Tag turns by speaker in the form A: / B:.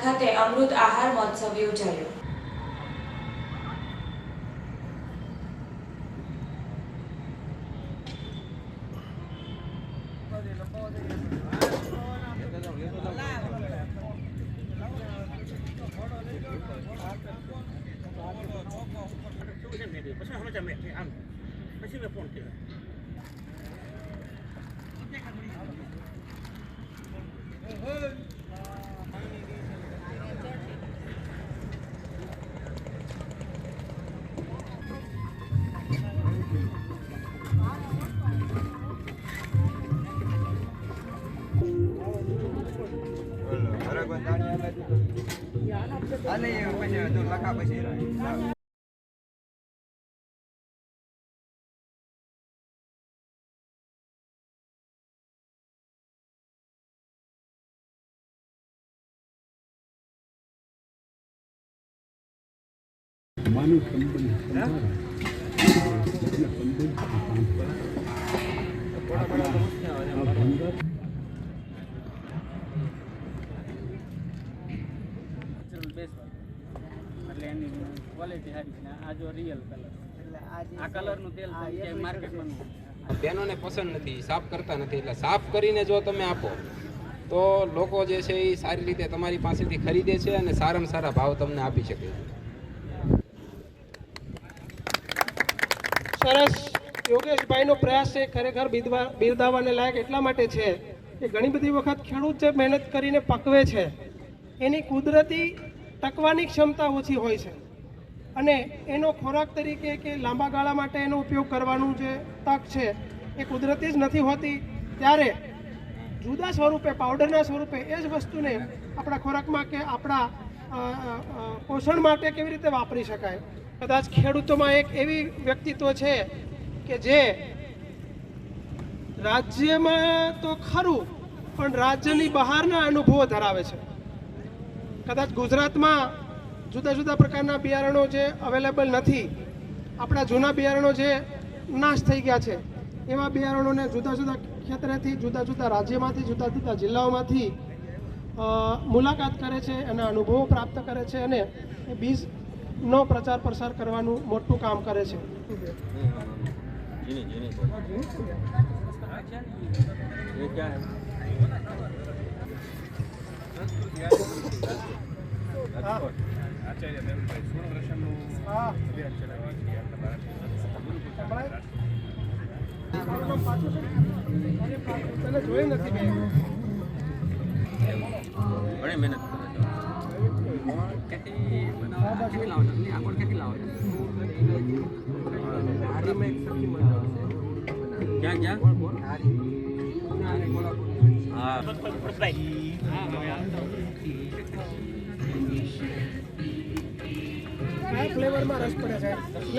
A: ખાતે અમૃત આહાર મહોત્સવ યોજાયો
B: પછી મેં ફોન કર્યો
C: માનું સંબંધ સંભાળો. એટલે સંબંધ સંભાળો.
D: બેઝ એટલે એની ક્વોલિટી સારી છે. આ જો રિયલ કલર આ કલરનું તેલ થાય માર્કેટમાં
E: બહેનોને પસંદ નથી સાફ કરતા નથી. એટલે સાફ કરીને જો તમે આપો તો લોકો જે છે એ સારી રીતે તમારી પાસેથી ખરીદે છે અને સારામાં સારા ભાવ તમને આપી શકે છે.
F: સરસ. યોગેશભાઈનો પ્રયાસ છે ખરેખર બિરદવા બિરદાવવાને લાયક એટલા માટે છે કે ઘણી બધી વખત ખેડૂત જે મહેનત કરીને પકવે છે એની કુદરતી ટકવાની ક્ષમતા ઓછી હોય છે. અને એનો ખોરાક તરીકે કે લાંબા ગાળા માટે એનો ઉપયોગ કરવાનું જે તક છે, એ કુદરતી જ નથી હોતી. ત્યારે જુદા સ્વરૂપે, પાવડરના સ્વરૂપે એ જ વસ્તુને આપણા ખોરાકમાં કે આપણા પોષણ માટે કેવી રીતે વાપરી શકાય? કદાચ ખેડૂતોમાં એક એવી વ્યક્તિત્વ છે કે જે રાજ્યમાં તો ખરું, પણ રાજ્યની બહારના અનુભવો ધરાવે છે. કદાચ ગુજરાતમાં જુદા જુદા પ્રકારના બિયારણો જે અવેલેબલ નથી આપણા જૂના બિયારણો જે નાશ થઈ ગયા છે એવા બિયારણોને જુદા જુદા ક્ષેત્રેથી જુદા જુદા રાજ્યમાંથી જુદા જુદા જિલ્લાઓમાંથી મુલાકાત કરે છે એના અનુભવો પ્રાપ્ત કરે છે અને એ બીજનો પ્રચાર પ્રસાર કરવાનું મોટું કામ કરે છે. હા. તને જોઈ નથી મેં
B: ઘણી મહેનત કરે છે છો આગળ કેટલી લાવો છો ક્યાં ક્યાં હા.
F: કયા ફ્લેવરમાં રસ પડે છે